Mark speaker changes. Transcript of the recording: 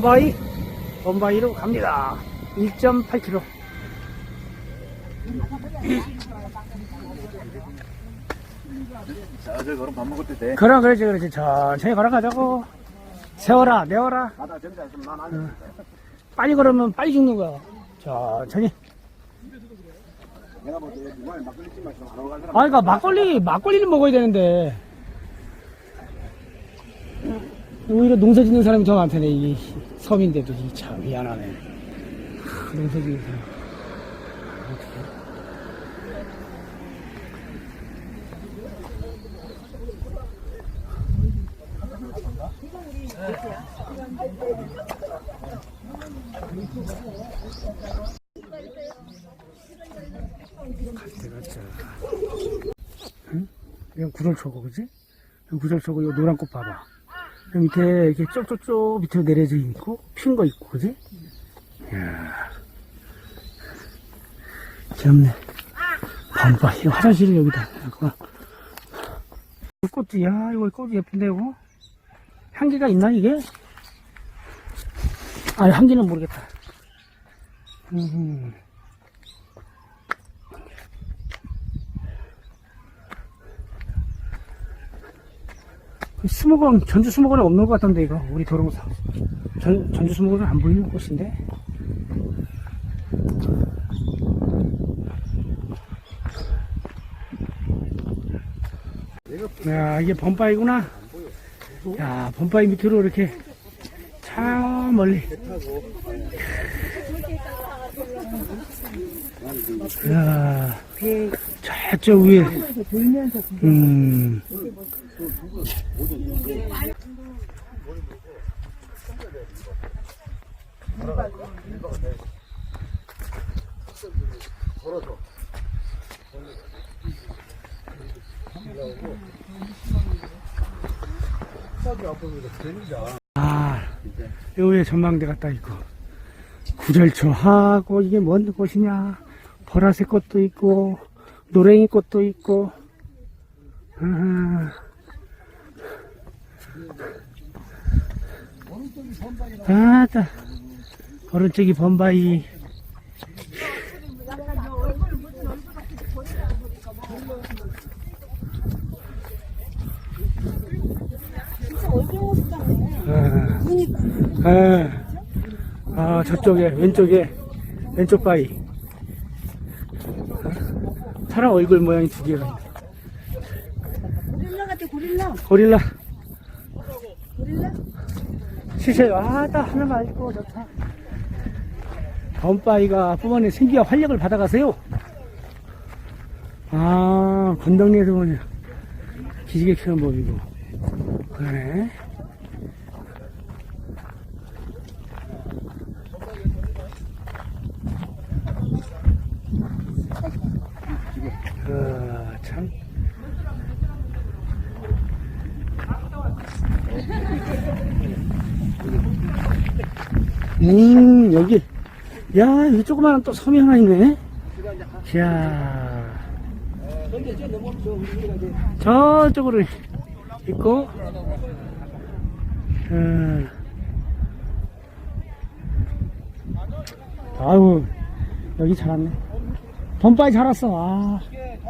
Speaker 1: 범바이, 범바이로 갑니다. 1.8km.
Speaker 2: 자, 저 그럼 밥 먹을 때 돼.
Speaker 1: 그럼 그렇지, 그렇지. 천천히 걸어가자고. 세워라, 내워라.
Speaker 2: 좀 많아.
Speaker 1: 빨리 걸으면 빨리 죽는 거야. 천천히.
Speaker 2: 내가 볼때 누가 안.
Speaker 1: 아, 그러니까 막걸리, 막걸리를 먹어야 되는데. 오히려 농사 짓는 사람이 더 많다네, 이 섬인데도. 이참 미안하네. 하, 농사 짓는 사람. 내가 자. 응? 이건 구절초고, 그지? 구절초고, 이 노란 꽃 봐봐. 여기 밑에 이렇게 쪽쪽쪽 밑으로 내려져 있고, 핀 거 있고, 그지? 이야. 귀엽네. 봐봐, 이 화장실을 여기다. 꽃도, 야, 이거 꽃이 예쁜데, 이거? 향기가 있나, 이게? 아, 향기는 모르겠다. 음. 수목원, 전주 수목원에 없는 것 같던데, 이거. 우리 도롱사. 전, 전주 수목원은 안 보이는 곳인데. 야, 이게 범바이구나. 야, 범바이 밑으로 이렇게 저 멀리. 야, 저쪽 위에. 음. 아, 여기에 전망대가 딱 있고. 구절초하고, 이게 뭔 꽃이냐. 보라색 꽃도 있고, 노랭이 꽃도 있고. 아, 아따. 오른쪽이 범바이. 아, 아, 아, 저쪽에, 왼쪽에, 왼쪽 바위. 사람 얼굴 모양이 두 개가.
Speaker 3: 고릴라 같아 고릴라.
Speaker 1: 고릴라 시세, 아, 딱 하나만 있고, 좋다. 범바위가 뿜어낸 생기와 활력을 받아가세요. 아, 건덕리에서 보냐. 기지개 키우는 법이고. 그러네. 아, 참. 음, 여기. 야, 여기 조그마한 또 섬이 하나 있네. 이야. 저쪽으로 있고, 음. 아유, 여기. 덤바이 잘 왔어. 아.